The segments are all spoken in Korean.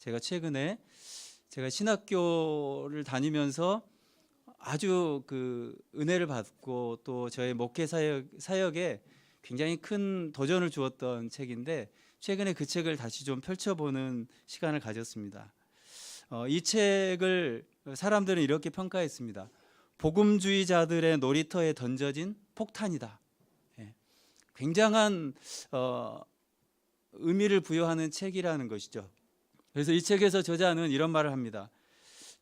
제가 최근에 제가 신학교를 다니면서 아주 그 은혜를 받고 또 저의 목회 사역 사역에 굉장히 큰 도전을 주었던 책인데 최근에 그 책을 다시 좀 펼쳐보는 시간을 가졌습니다. 어, 이 책을 사람들은 이렇게 평가했습니다. 복음주의자들의 놀이터에 던져진 폭탄이다. 예. 굉장한 어, 의미를 부여하는 책이라는 것이죠. 그래서 이 책에서 저자는 이런 말을 합니다.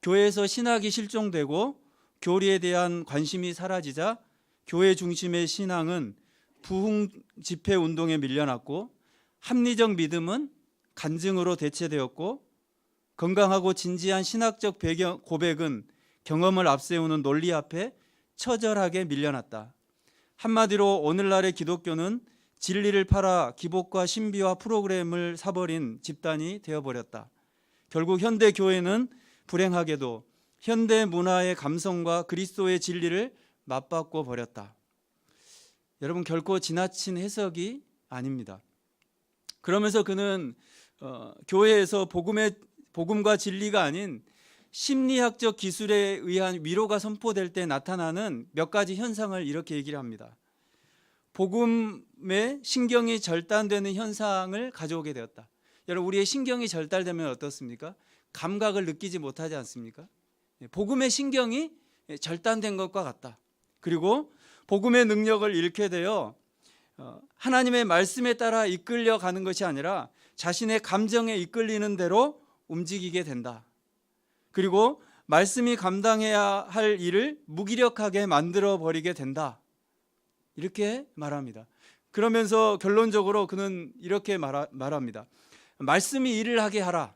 교회에서 신학이 실종되고 교리에 대한 관심이 사라지자 교회 중심의 신앙은 부흥 집회 운동에 밀려났고 합리적 믿음은 간증으로 대체되었고 건강하고 진지한 신학적 배경 고백은 경험을 앞세우는 논리 앞에 처절하게 밀려났다. 한마디로 오늘날의 기독교는 진리를 팔아 기복과 신비와 프로그램을 사버린 집단이 되어버렸다. 결국 현대 교회는 불행하게도 현대 문화의 감성과 그리스도의 진리를 맞바꿔 버렸다. 여러분 결코 지나친 해석이 아닙니다. 그러면서 그는 어, 교회에서 복음의 복음과 진리가 아닌 심리학적 기술에 의한 위로가 선포될 때 나타나는 몇 가지 현상을 이렇게 얘기를 합니다. 복음의 신경이 절단되는 현상을 가져오게 되었다. 여러분 우리의 신경이 절단되면 어떻습니까? 감각을 느끼지 못하지 않습니까? 예, 복음의 신경이 절단된 것과 같다. 그리고 복음의 능력을 잃게 되어 어, 하나님의 말씀에 따라 이끌려 가는 것이 아니라 자신의 감정에 이끌리는 대로 움직이게 된다. 그리고 말씀이 감당해야 할 일을 무기력하게 만들어 버리게 된다. 이렇게 말합니다. 그러면서 결론적으로 그는 이렇게 말하, 말합니다. 말씀이 일을 하게 하라.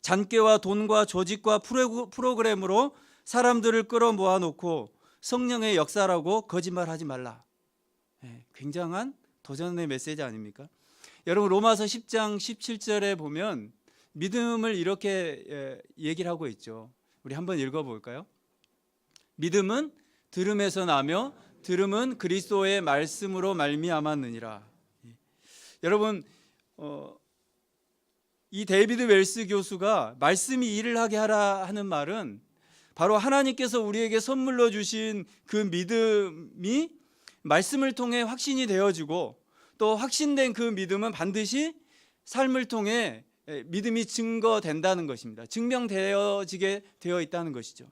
잔꾀와 돈과 조직과 프로- 프로그램으로 사람들을 끌어 모아 놓고 성령의 역사라고 거짓말하지 말라. 예, 굉장한 도전의 메시지 아닙니까? 여러분 로마서 10장 17절에 보면 믿음을 이렇게 예, 얘기를 하고 있죠. 우리 한번 읽어볼까요? 믿음은 들음에서 나며 들음은 그리스도의 말씀으로 말미암았느니라. 예. 여러분 어, 이 데이비드 웰스 교수가 말씀이 일을 하게 하라 하는 말은 바로 하나님께서 우리에게 선물로 주신 그 믿음이 말씀을 통해 확신이 되어지고 또 확신된 그 믿음은 반드시 삶을 통해 예, 믿음이 증거된다는 것입니다. 증명되어지게 되어 있다는 것이죠.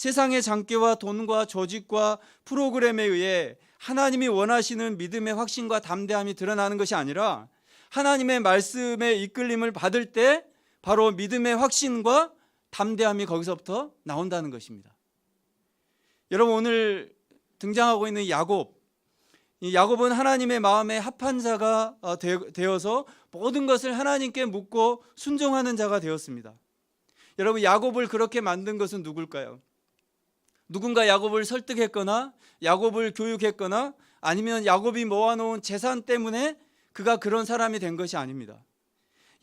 세상의 장기와 돈과 조직과 프로그램에 의해 하나님이 원하시는 믿음의 확신과 담대함이 드러나는 것이 아니라 하나님의 말씀에 이끌림을 받을 때 바로 믿음의 확신과 담대함이 거기서부터 나온다는 것입니다. 여러분 오늘 등장하고 있는 야곱 이 야곱은 하나님의 마음에 합한 자가 어, 되- 되어서 모든 것을 하나님께 묻고 순종하는 자가 되었습니다. 여러분 야곱을 그렇게 만든 것은 누굴까요? 누군가 야곱을 설득했거나 야곱을 교육했거나 아니면 야곱이 모아놓은 재산 때문에 그가 그런 사람이 된 것이 아닙니다.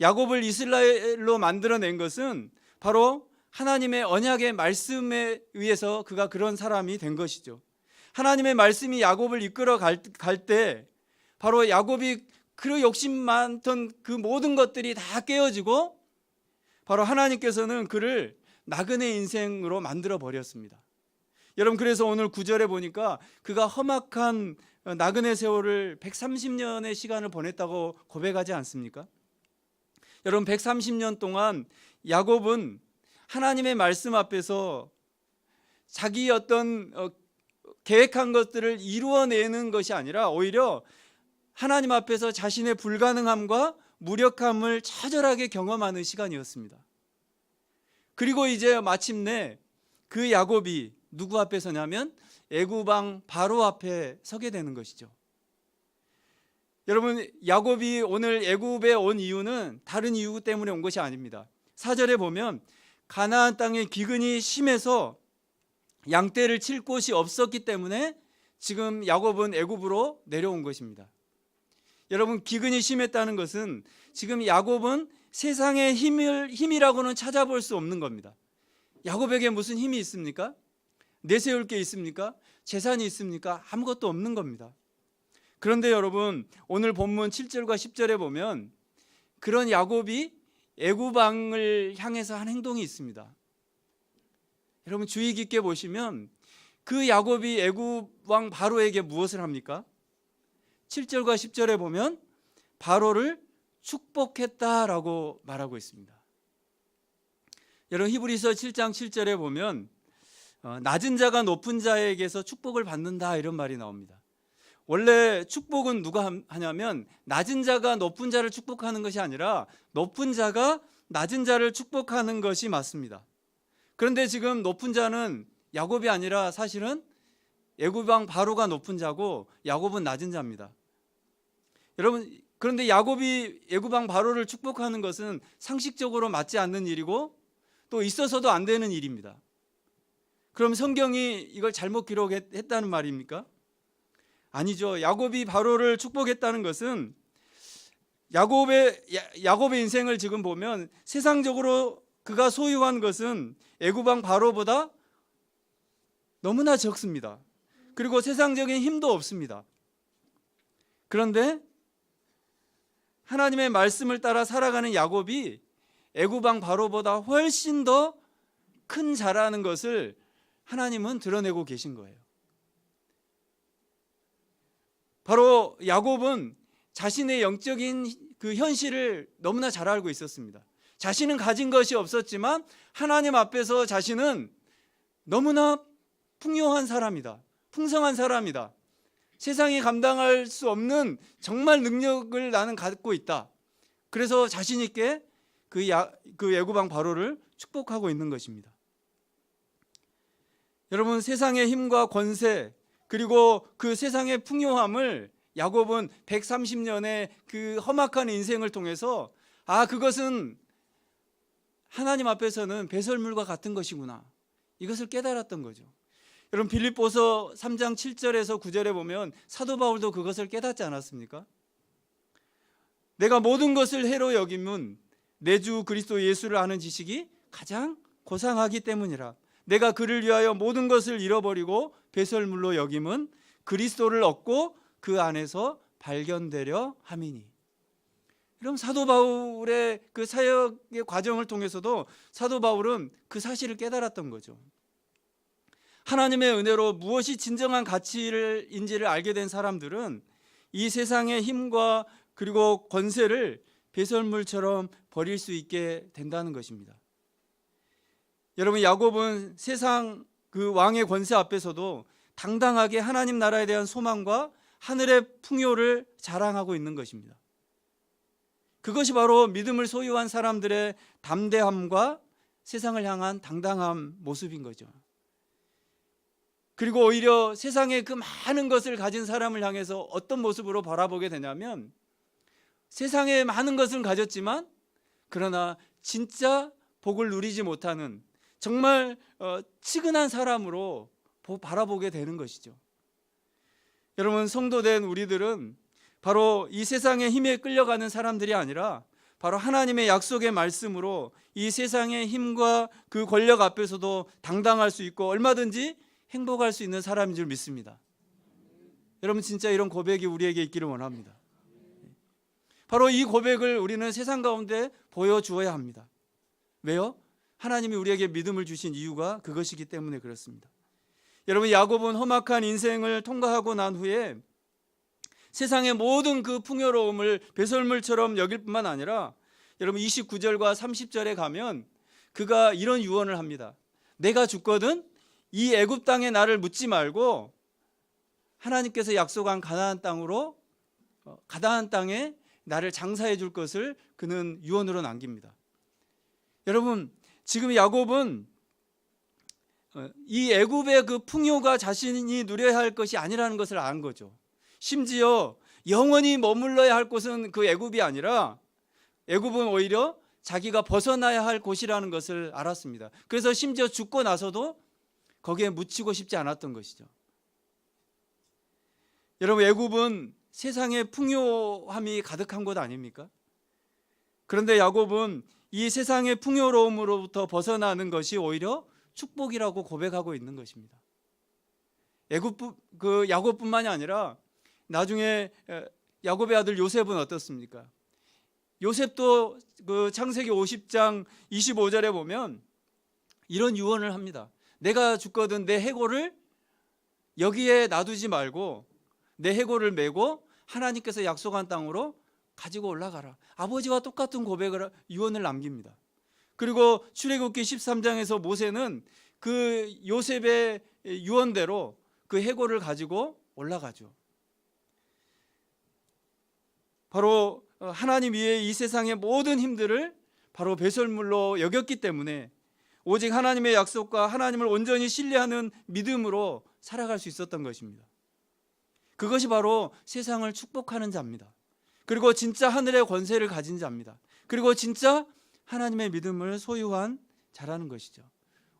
야곱을 이스라엘로 만들어낸 것은 바로 하나님의 언약의 말씀에 의해서 그가 그런 사람이 된 것이죠. 하나님의 말씀이 야곱을 이끌어 갈 때 바로 야곱이 그 욕심 많던 그 모든 것들이 다 깨어지고 바로 하나님께서는 그를 나그네 인생으로 만들어 버렸습니다. 여러분 그래서 오늘 구절에 보니까 그가 험악한 나그네 세월을 130년의 시간을 보냈다고 고백하지 않습니까? 여러분 130년 동안 야곱은 하나님의 말씀 앞에서 자기 어떤 어, 계획한 것들을 이루어내는 것이 아니라 오히려 하나님 앞에서 자신의 불가능함과 무력함을 처절하게 경험하는 시간이었습니다. 그리고 이제 마침내 그 야곱이 누구 앞에 서냐면 애구방 바로 앞에 서게 되는 것이죠. 여러분 야곱이 오늘 애굽에 온 이유는 다른 이유 때문에 온 것이 아닙니다. 사절에 보면 가나안 땅의 기근이 심해서 양떼를 칠 곳이 없었기 때문에 지금 야곱은 애굽으로 내려온 것입니다. 여러분 기근이 심했다는 것은 지금 야곱은 세상의 힘을 힘이라고는 찾아볼 수 없는 겁니다. 야곱에게 무슨 힘이 있습니까? 내세울 게 있습니까? 재산이 있습니까? 아무것도 없는 겁니다. 그런데 여러분 오늘 본문 7절과 10절에 보면 그런 야곱이 애굽왕을 향해서 한 행동이 있습니다. 여러분 주의 깊게 보시면 그 야곱이 애굽 왕 바로에게 무엇을 합니까? 7절과 10절에 보면 바로를 축복했다라고 말하고 있습니다. 여러분 히브리서 7장 7절에 보면 어, 낮은 자가 높은 자에게서 축복을 받는다 이런 말이 나옵니다. 원래 축복은 누가 함- 하냐면 낮은 자가 높은 자를 축복하는 것이 아니라 높은 자가 낮은 자를 축복하는 것이 맞습니다. 그런데 지금 높은 자는 야곱이 아니라 사실은 애굽 왕 바로가 높은 자고 야곱은 낮은 자입니다. 여러분 그런데 야곱이 애굽 왕 바로를 축복하는 것은 상식적으로 맞지 않는 일이고 또 있어서도 안 되는 일입니다. 그럼 성경이 이걸 잘못 기록했다는 말입니까? 아니죠. 야곱이 바로를 축복했다는 것은 야곱의 야- 야곱의 인생을 지금 보면 세상적으로 그가 소유한 것은 애굽 왕 바로보다 너무나 적습니다. 그리고 세상적인 힘도 없습니다. 그런데 하나님의 말씀을 따라 살아가는 야곱이 애굽 왕 바로보다 훨씬 더 큰 자라는 것을 하나님은 드러내고 계신 거예요. 바로 야곱은 자신의 영적인 그 현실을 너무나 잘 알고 있었습니다. 자신은 가진 것이 없었지만 하나님 앞에서 자신은 너무나 풍요한 사람이다. 풍성한 사람이다. 세상이 감당할 수 없는 정말 능력을 나는 갖고 있다. 그래서 자신 있게 그, 야, 그 애굽왕 바로를 축복하고 있는 것입니다. 여러분 세상의 힘과 권세 그리고 그 세상의 풍요함을 야곱은 130년의 그 험악한 인생을 통해서 아 그것은 하나님 앞에서는 배설물과 같은 것이구나 이것을 깨달았던 거죠. 여러분 빌립보서 3장 7절에서 9절에 보면 사도 바울도 그것을 깨닫지 않았습니까? 내가 모든 것을 해로 여김은 내 주 그리스도 예수를 아는 지식이 가장 고상하기 때문이라. 내가 그를 위하여 모든 것을 잃어버리고 배설물로 여김은 그리스도를 얻고 그 안에서 발견되려 함이니. 그럼 사도 바울의 그 사역의 과정을 통해서도 사도 바울은 그 사실을 깨달았던 거죠. 하나님의 은혜로 무엇이 진정한 가치를 인지를 알게 된 사람들은 이 세상의 힘과 그리고 권세를 배설물처럼 버릴 수 있게 된다는 것입니다. 여러분 야곱은 세상 그 왕의 권세 앞에서도 당당하게 하나님 나라에 대한 소망과 하늘의 풍요를 자랑하고 있는 것입니다. 그것이 바로 믿음을 소유한 사람들의 담대함과 세상을 향한 당당한 모습인 거죠. 그리고 오히려 세상에 그 많은 것을 가진 사람을 향해서 어떤 모습으로 바라보게 되냐면 세상에 많은 것을 가졌지만 그러나 진짜 복을 누리지 못하는 정말 어, 치근한 사람으로 보- 바라보게 되는 것이죠. 여러분 성도된 우리들은 바로 이 세상의 힘에 끌려가는 사람들이 아니라 바로 하나님의 약속의 말씀으로 이 세상의 힘과 그 권력 앞에서도 당당할 수 있고 얼마든지 행복할 수 있는 사람인 줄 믿습니다. 여러분 진짜 이런 고백이 우리에게 있기를 원합니다. 바로 이 고백을 우리는 세상 가운데 보여주어야 합니다. 왜요? 하나님이 우리에게 믿음을 주신 이유가 그것이기 때문에 그렇습니다. 여러분 야곱은 험악한 인생을 통과하고 난 후에 세상의 모든 그 풍요로움을 배설물처럼 여길 뿐만 아니라 여러분 29절과 30절에 가면 그가 이런 유언을 합니다. 내가 죽거든 이 애굽 땅에 나를 묻지 말고 하나님께서 약속한 가나안 땅으로 어, 가나안 땅에 나를 장사해 줄 것을 그는 유언으로 남깁니다. 여러분 지금 야곱은 어, 이 애굽의 그 풍요가 자신이 누려야 할 것이 아니라는 것을 안 거죠. 심지어 영원히 머물러야 할 곳은 그 애굽이 아니라 애굽은 오히려 자기가 벗어나야 할 곳이라는 것을 알았습니다. 그래서 심지어 죽고 나서도 거기에 묻히고 싶지 않았던 것이죠. 여러분 애굽은 세상의 풍요함이 가득한 곳 아닙니까? 그런데 야곱은 이 세상의 풍요로움으로부터 벗어나는 것이 오히려 축복이라고 고백하고 있는 것입니다. 애굽 그 야곱뿐만이 아니라 나중에 에, 야곱의 아들 요셉은 어떻습니까? 요셉도 그 창세기 50장 25절에 보면 이런 유언을 합니다. 내가 죽거든 내 해골을 여기에 놔두지 말고 내 해골을 메고 하나님께서 약속한 땅으로 가지고 올라가라. 아버지와 똑같은 고백을 유언을 남깁니다. 그리고 출애굽기 13장에서 모세는 그 요셉의 유언대로 그 해골을 가지고 올라가죠. 바로 하나님 위에 이 세상의 모든 힘들을 바로 배설물로 여겼기 때문에 오직 하나님의 약속과 하나님을 온전히 신뢰하는 믿음으로 살아갈 수 있었던 것입니다. 그것이 바로 세상을 축복하는 자입니다. 그리고 진짜 하늘의 권세를 가진 자입니다. 그리고 진짜 하나님의 믿음을 소유한 자라는 것이죠.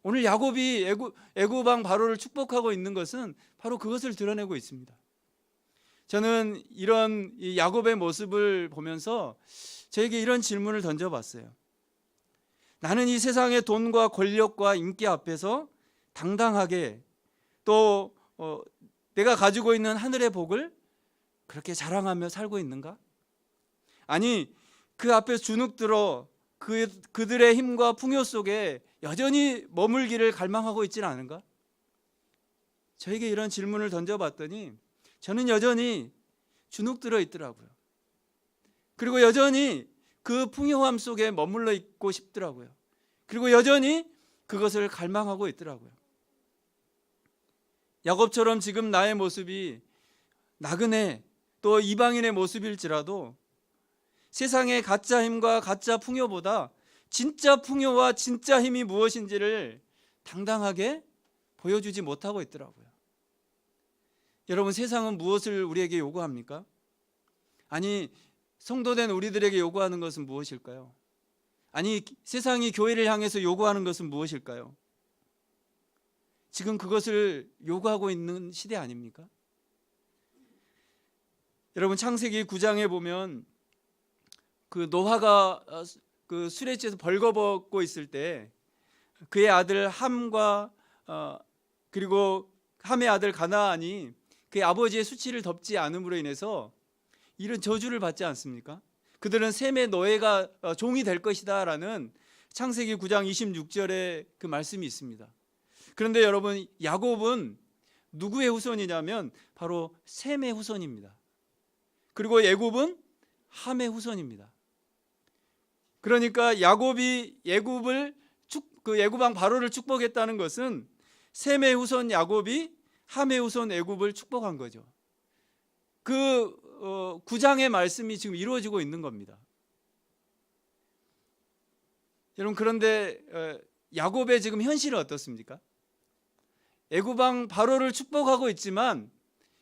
오늘 야곱이 애굽, 애굽왕 바로를 축복하고 있는 것은 바로 그것을 드러내고 있습니다. 저는 이런 이 야곱의 모습을 보면서 저에게 이런 질문을 던져봤어요. 나는 이 세상의 돈과 권력과 인기 앞에서 당당하게 또 어, 내가 가지고 있는 하늘의 복을 그렇게 자랑하며 살고 있는가? 아니 그 앞에 주눅 들어 그 그들의 힘과 풍요 속에 여전히 머물기를 갈망하고 있지는 않은가? 저에게 이런 질문을 던져봤더니 저는 여전히 주눅 들어 있더라고요. 그리고 여전히 그 풍요함 속에 머물러 있고 싶더라고요. 그리고 여전히 그것을 갈망하고 있더라고요. 야곱처럼 지금 나의 모습이 나그네 또 이방인의 모습일지라도 세상의 가짜 힘과 가짜 풍요보다 진짜 풍요와 진짜 힘이 무엇인지를 당당하게 보여주지 못하고 있더라고요. 여러분 세상은 무엇을 우리에게 요구합니까? 아니 성도된 우리들에게 요구하는 것은 무엇일까요? 아니 세상이 교회를 향해서 요구하는 것은 무엇일까요? 지금 그것을 요구하고 있는 시대 아닙니까? 여러분 창세기 9장에 보면 그 노아가 어, 그 취해서 벌거벗고 있을 때 그의 아들 함과 어, 그리고 함의 아들 가나안이 그의 아버지의 수치를 덮지 않음으로 인해서 이런 저주를 받지 않습니까? 그들은 셈의 노예가 어, 종이 될 것이다라는 창세기 9장 26절에 그 말씀이 있습니다. 그런데 여러분 야곱은 누구의 후손이냐면 바로 셈의 후손입니다. 그리고 애굽은 함의 후손입니다. 그러니까 야곱이 애굽을 축, 그 애굽왕 바로를 축복했다는 것은 셈의 후손 야곱이 함의 후손 애굽을 축복한 거죠. 그 어, 구장의 말씀이 지금 이루어지고 있는 겁니다. 여러분 그런데 어, 야곱의 지금 현실은 어떻습니까? 애굽왕 바로를 축복하고 있지만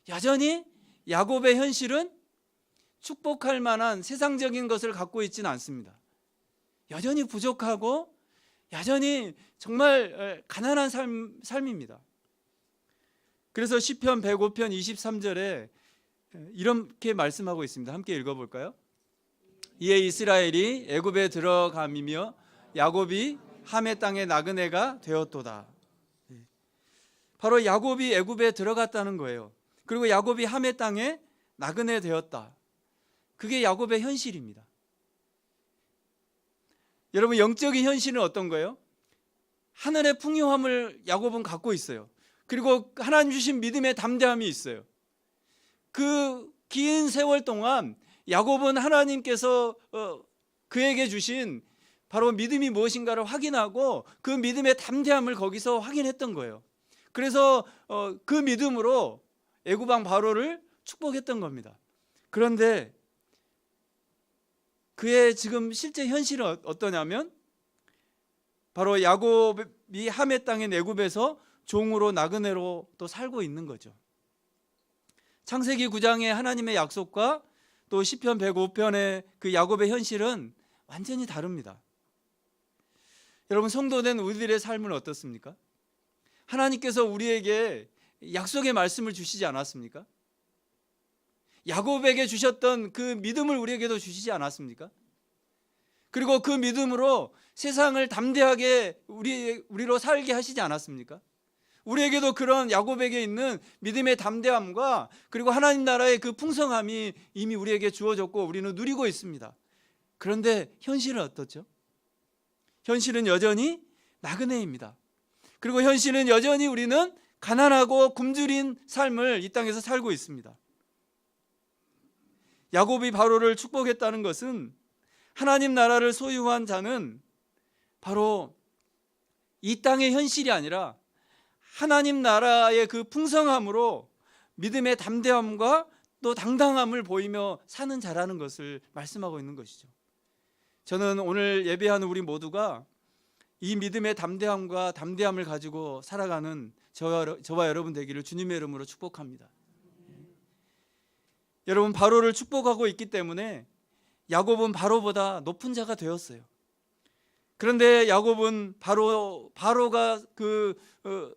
여전히 야곱의 현실은 축복할 만한 세상적인 것을 갖고 있지는 않습니다. 여전히 부족하고 여전히 정말 가난한 삶, 삶입니다. 그래서 시편 105편 23절에 이렇게 말씀하고 있습니다. 함께 읽어 볼까요? 이에 이스라엘이 애굽에 들어감이며 야곱이 함의 땅의 나그네가 되었도다. 바로 야곱이 애굽에 들어갔다는 거예요. 그리고 야곱이 함의 땅에 나그네 되었다. 그게 야곱의 현실입니다. 여러분 영적인 현실은 어떤 거예요? 하늘의 풍요함을 야곱은 갖고 있어요. 그리고 하나님 주신 믿음의 담대함이 있어요. 그 긴 세월 동안 야곱은 하나님께서 어, 그에게 주신 바로 믿음이 무엇인가를 확인하고 그 믿음의 담대함을 거기서 확인했던 거예요. 그래서 어, 그 믿음으로 애굽왕 바로를 축복했던 겁니다. 그런데 그의 지금 실제 현실은 어떠냐면 바로 야곱이 함의 땅의 애굽에서 종으로 나그네로 또 살고 있는 거죠. 창세기 9장의 하나님의 약속과 또 시편 105편의 그 야곱의 현실은 완전히 다릅니다. 여러분 성도된 우리들의 삶은 어떻습니까? 하나님께서 우리에게 약속의 말씀을 주시지 않았습니까? 야곱에게 주셨던 그 믿음을 우리에게도 주시지 않았습니까? 그리고 그 믿음으로 세상을 담대하게 우리 우리로 살게 하시지 않았습니까? 우리에게도 그런 야곱에게 있는 믿음의 담대함과 그리고 하나님 나라의 그 풍성함이 이미 우리에게 주어졌고 우리는 누리고 있습니다. 그런데 현실은 어떻죠? 현실은 여전히 나그네입니다. 그리고 현실은 여전히 우리는 가난하고 굶주린 삶을 이 땅에서 살고 있습니다. 야곱이 바로를 축복했다는 것은 하나님 나라를 소유한 자는 바로 이 땅의 현실이 아니라 하나님 나라의 그 풍성함으로 믿음의 담대함과 또 당당함을 보이며 사는 자라는 것을 말씀하고 있는 것이죠. 저는 오늘 예배하는 우리 모두가 이 믿음의 담대함과 담대함을 가지고 살아가는 저와, 여러분 되기를 주님의 이름으로 축복합니다. 여러분 바로를 축복하고 있기 때문에 야곱은 바로보다 높은 자가 되었어요. 그런데 야곱은 바로 바로가 그 어,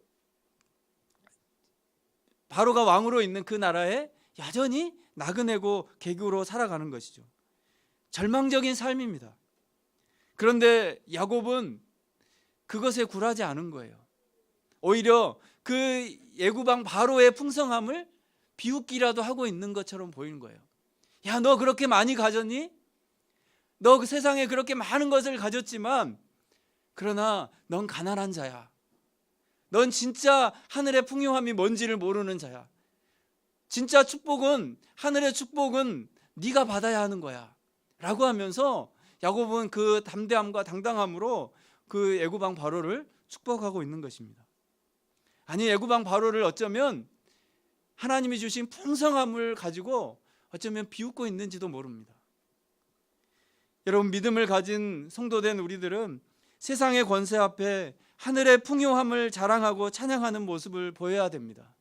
바로가 왕으로 있는 그 나라에 여전히 나그네고 개구로 살아가는 것이죠. 절망적인 삶입니다. 그런데 야곱은 그것에 굴하지 않은 거예요. 오히려 그 예구방 바로의 풍성함을 비웃기라도 하고 있는 것처럼 보이는 거예요. 야, 너 그렇게 많이 가졌니? 너 그 세상에 그렇게 많은 것을 가졌지만 그러나 넌 가난한 자야. 넌 진짜 하늘의 풍요함이 뭔지를 모르는 자야. 진짜 축복은 하늘의 축복은 네가 받아야 하는 거야. 라고 하면서 야곱은 그 담대함과 당당함으로 그 애구방 바로를 축복하고 있는 것입니다. 아니 애구방 바로를 어쩌면 하나님이 주신 풍성함을 가지고 어쩌면 비웃고 있는지도 모릅니다. 여러분 믿음을 가진 성도된 우리들은 세상의 권세 앞에 하늘의 풍요함을 자랑하고 찬양하는 모습을 보여야 됩니다.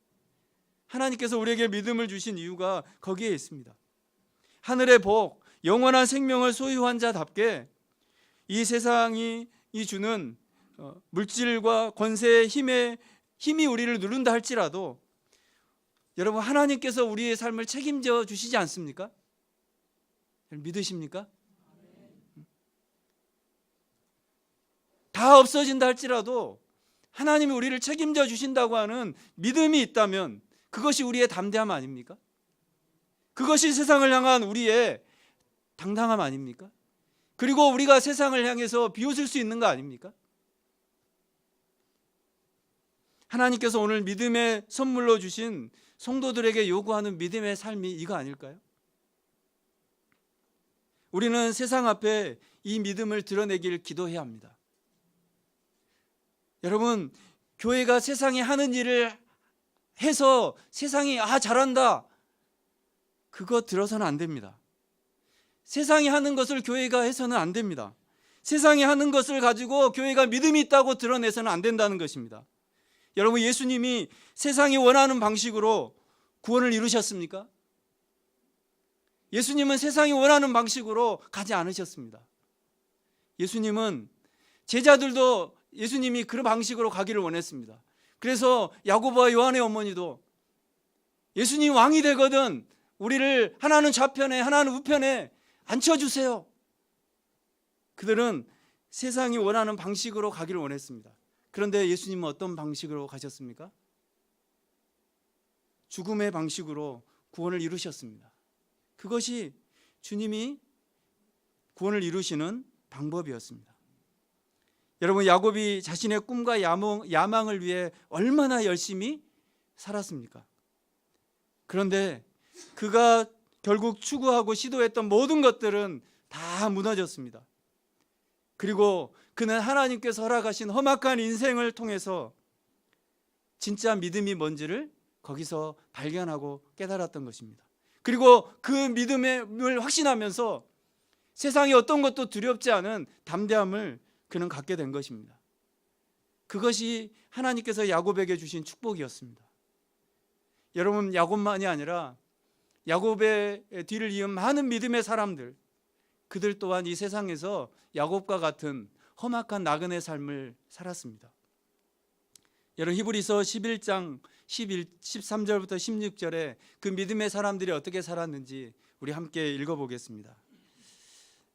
하나님께서 우리에게 믿음을 주신 이유가 거기에 있습니다. 하늘의 복, 영원한 생명을 소유한 자답게 이 세상이 이 주는 어, 물질과 권세의 힘에 힘이 우리를 누른다 할지라도 여러분 하나님께서 우리의 삶을 책임져 주시지 않습니까? 믿으십니까? 다 없어진다 할지라도 하나님이 우리를 책임져 주신다고 하는 믿음이 있다면 그것이 우리의 담대함 아닙니까? 그것이 세상을 향한 우리의 당당함 아닙니까? 그리고 우리가 세상을 향해서 비웃을 수 있는 거 아닙니까? 하나님께서 오늘 믿음의 선물로 주신 성도들에게 요구하는 믿음의 삶이 이거 아닐까요? 우리는 세상 앞에 이 믿음을 드러내길 기도해야 합니다. 여러분, 교회가 세상에 하는 일을 해서 세상이 아 잘한다. 그거 들어서는 안 됩니다. 세상이 하는 것을 교회가 해서는 안 됩니다. 세상이 하는 것을 가지고 교회가 믿음이 있다고 드러내서는 안 된다는 것입니다. 여러분 예수님이 세상이 원하는 방식으로 구원을 이루셨습니까? 예수님은 세상이 원하는 방식으로 가지 않으셨습니다. 예수님은 제자들도 예수님이 그런 방식으로 가기를 원했습니다. 그래서 야고보와 요한의 어머니도 예수님 왕이 되거든 우리를 하나는 좌편에 하나는 우편에 앉혀 주세요. 그들은 세상이 원하는 방식으로 가기를 원했습니다. 그런데 예수님은 어떤 방식으로 가셨습니까? 죽음의 방식으로 구원을 이루셨습니다. 그것이 주님이 구원을 이루시는 방법이었습니다. 여러분 야곱이 자신의 꿈과 야망, 을 위해 얼마나 열심히 살았습니까? 그런데 그가 결국 추구하고 시도했던 모든 것들은 다 무너졌습니다. 그리고 그는 하나님께서 허락하신 험악한 인생을 통해서 진짜 믿음이 뭔지를 거기서 발견하고 깨달았던 것입니다. 그리고 그 믿음을 확신하면서 세상에 어떤 것도 두렵지 않은 담대함을 그는 갖게 된 것입니다. 그것이 하나님께서 야곱에게 주신 축복이었습니다. 여러분 야곱만이 아니라 야곱의 뒤를 이은 많은 믿음의 사람들 그들 또한 이 세상에서 야곱과 같은 험악한 나그네 삶을 살았습니다. 여러분 히브리서 11장 11, 13절부터 16절에 그 믿음의 사람들이 어떻게 살았는지 우리 함께 읽어보겠습니다.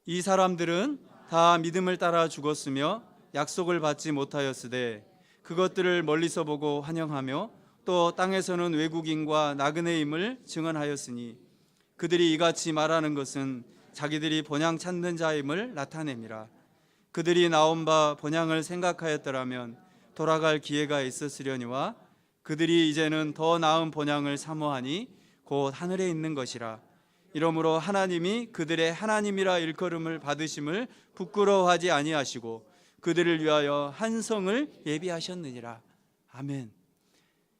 이 사람들은 다 믿음을 따라 죽었으며 약속을 받지 못하였으되 그것들을 멀리서 보고 환영하며 또 땅에서는 외국인과 나그네임을 증언하였으니 그들이 이같이 말하는 것은 자기들이 본향 찾는 자임을 나타냅니다. 그들이 나온 바 본향을 생각하였더라면 돌아갈 기회가 있었으려니와 그들이 이제는 더 나은 본향을 사모하니 곧 하늘에 있는 것이라. 이러므로 하나님이 그들의 하나님이라 일컬음을 받으심을 부끄러워하지 아니하시고 그들을 위하여 한 성을 예비하셨느니라. 아멘.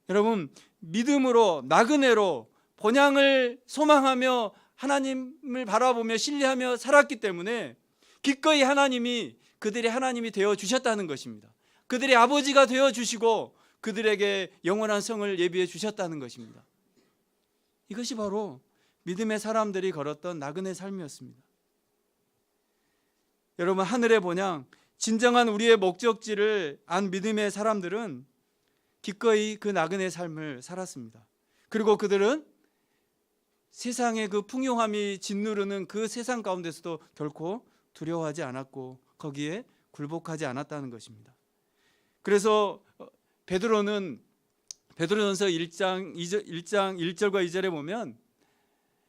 여러분 믿음으로 나그네로 본향을 소망하며 하나님을 바라보며 신뢰하며 살았기 때문에 기꺼이 하나님이 그들의 하나님이 되어 주셨다는 것입니다. 그들의 아버지가 되어 주시고 그들에게 영원한 성을 예비해 주셨다는 것입니다. 이것이 바로 믿음의 사람들이 걸었던 나그네 삶이었습니다. 여러분 하늘의 본향 진정한 우리의 목적지를 안 믿음의 사람들은 기꺼이 그 나그네 삶을 살았습니다. 그리고 그들은 세상의 그 풍요함이 짓누르는 그 세상 가운데서도 결코 두려워하지 않았고 거기에 굴복하지 않았다는 것입니다. 그래서 어, 베드로는 베드로전서 1장 2절, 1장 1절과 2절에 보면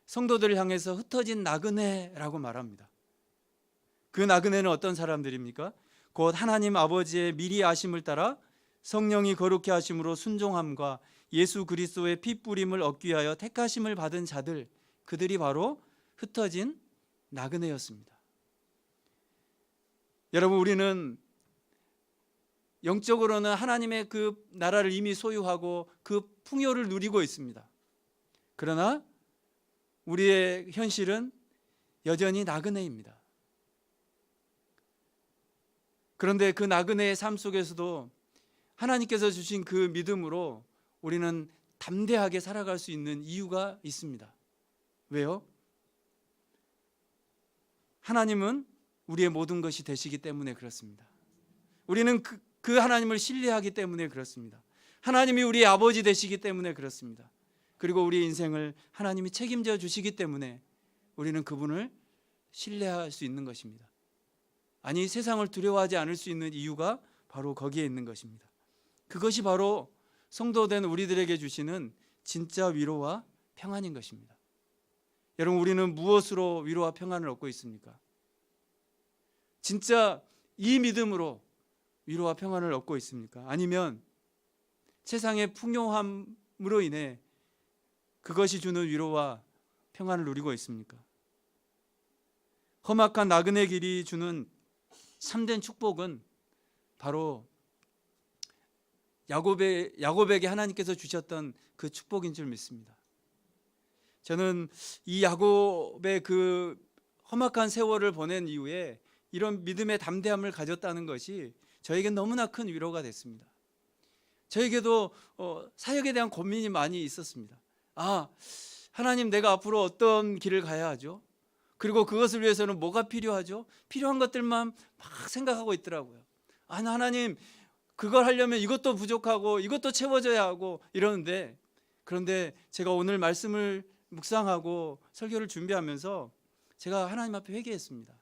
성도들을 향해서 흩어진 나그네라고 말합니다. 그 나그네는 어떤 사람들입니까? 곧 하나님 아버지의 미리 아심을 따라 성령이 거룩케 하심으로 순종함과 예수 그리스도의 피 뿌림을 얻기 위하여 택하심을 받은 자들 그들이 바로 흩어진 나그네였습니다. 여러분 우리는 영적으로는 하나님의 그 나라를 이미 소유하고 그 풍요를 누리고 있습니다. 그러나 우리의 현실은 여전히 나그네입니다. 그런데 그 나그네의 삶 속에서도 하나님께서 주신 그 믿음으로 우리는 담대하게 살아갈 수 있는 이유가 있습니다. 왜요? 하나님은 우리의 모든 것이 되시기 때문에 그렇습니다. 우리는 그, 그 하나님을 신뢰하기 때문에 그렇습니다. 하나님이 우리의 아버지 되시기 때문에 그렇습니다. 그리고 우리 인생을 하나님이 책임져 주시기 때문에 우리는 그분을 신뢰할 수 있는 것입니다. 아니 세상을 두려워하지 않을 수 있는 이유가 바로 거기에 있는 것입니다. 그것이 바로 성도된 우리들에게 주시는 진짜 위로와 평안인 것입니다. 여러분 우리는 무엇으로 위로와 평안을 얻고 있습니까? 진짜 이 믿음으로 위로와 평안을 얻고 있습니까? 아니면 세상의 풍요함으로 인해 그것이 주는 위로와 평안을 누리고 있습니까? 험악한 나그네 길이 주는 참된 축복은 바로 야곱의 야곱에게 하나님께서 주셨던 그 축복인 줄 믿습니다. 저는 이 야곱의 그 험악한 세월을 보낸 이후에 이런 믿음의 담대함을 가졌다는 것이 저에게 너무나 큰 위로가 됐습니다. 저에게도 어, 사역에 대한 고민이 많이 있었습니다. 아, 하나님 내가 앞으로 어떤 길을 가야 하죠? 그리고 그것을 위해서는 뭐가 필요하죠? 필요한 것들만 막 생각하고 있더라고요. 아, 하나님 그걸 하려면 이것도 부족하고 이것도 채워져야 하고 이러는데 그런데 제가 오늘 말씀을 묵상하고 설교를 준비하면서 제가 하나님 앞에 회개했습니다.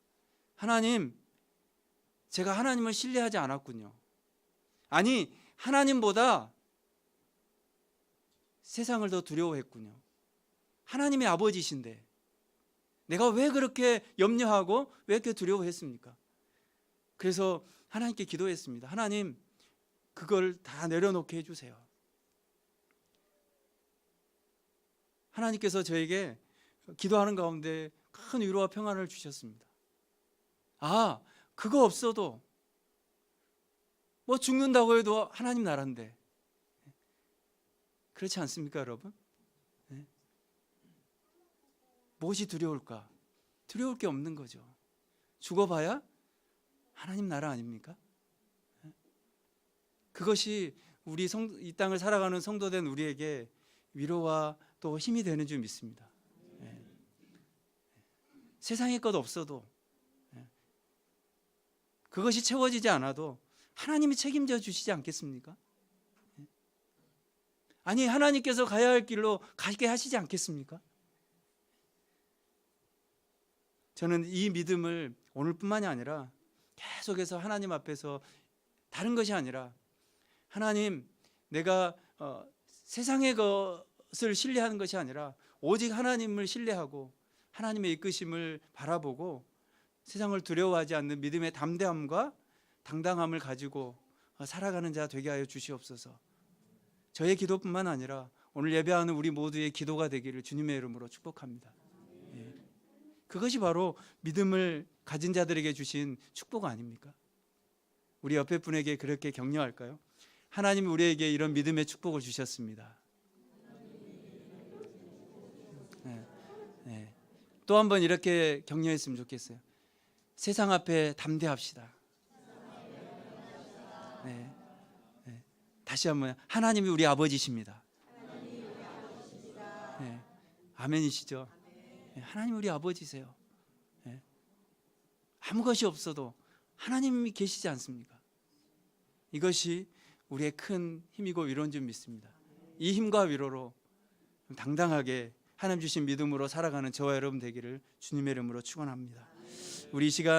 하나님, 제가 하나님을 신뢰하지 않았군요. 아니, 하나님보다 세상을 더 두려워했군요. 하나님의 아버지신데 내가 왜 그렇게 염려하고 왜 이렇게 두려워했습니까? 그래서 하나님께 기도했습니다. 하나님, 그걸 다 내려놓게 해주세요. 하나님께서 저에게 기도하는 가운데 큰 위로와 평안을 주셨습니다. 아, 그거 없어도 뭐 죽는다고 해도 하나님 나라인데 그렇지 않습니까, 여러분? 네. 무엇이 두려울까? 두려울 게 없는 거죠. 죽어봐야 하나님 나라 아닙니까? 네. 그것이 우리 성, 이 땅을 살아가는 성도된 우리에게 위로와 또 힘이 되는 줄 믿습니다. 네. 세상의 것 없어도 네. 그것이 채워지지 않아도 하나님이 책임져 주시지 않겠습니까? 아니 하나님께서 가야 할 길로 가게 하시지 않겠습니까? 저는 이 믿음을 오늘뿐만이 아니라 계속해서 하나님 앞에서 다른 것이 아니라 하나님, 내가 어, 세상의 것을 신뢰하는 것이 아니라 오직 하나님을 신뢰하고 하나님의 이끄심을 바라보고 세상을 두려워하지 않는 믿음의 담대함과 당당함을 가지고 어, 살아가는 자 되게 하여 주시옵소서. 저의 기도뿐만 아니라 오늘 예배하는 우리 모두의 기도가 되기를 주님의 이름으로 축복합니다. 예. 그것이 바로 믿음을 가진 자들에게 주신 축복 아닙니까? 우리 옆에 분에게 그렇게 격려할까요? 하나님이 우리에게 이런 믿음의 축복을 주셨습니다. 네, 네. 또한 번 이렇게 격려했으면 좋겠어요. 세상 앞에 담대합시다. 네. 네. 다시 한번 하나님이 우리 아버지십니다. 네. 아멘이시죠? 네. 하나님 우리 아버지세요. 네. 아무 것이 없어도 하나님이 계시지 않습니까? 이것이 우리의 큰 힘이고 위로인 줄 믿습니다. 이 힘과 위로로 당당하게 하나님 주신 믿음으로 살아가는 저와 여러분 되기를 주님의 이름으로 축원합니다. 우리 이 시간